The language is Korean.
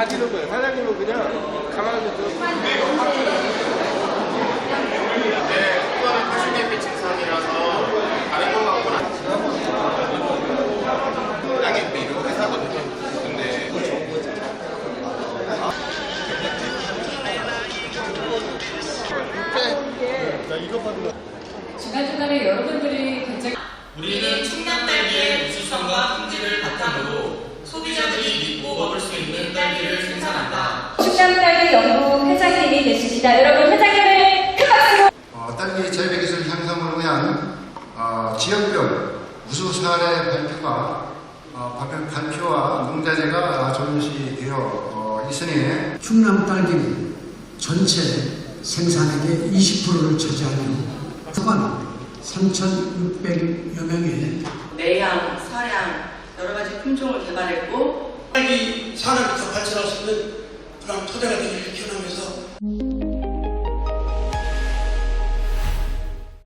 가지는 거예요. 사장님은 그냥 가만히 좀 네, 중간중간에 여러분들이 굉장히 우리는 충남 딸기의 우수성과 품질을 바탕으로 계십니다. 여러분 회장님을 큰 박수로 어, 딸기 재배 기술 향상을 위한 어, 지역별 우수 사례 발표가 어, 발표, 발표와 농자재가 전시되어 어, 있으니 충남 딸기는 전체 생산액의 20%를 차지하며 후반 3,600여 명의 매양, 서양 여러 가지 품종을 개발했고 딸기 산업부터 발전할 수 있는 그런 토대가 되기를 기원하면서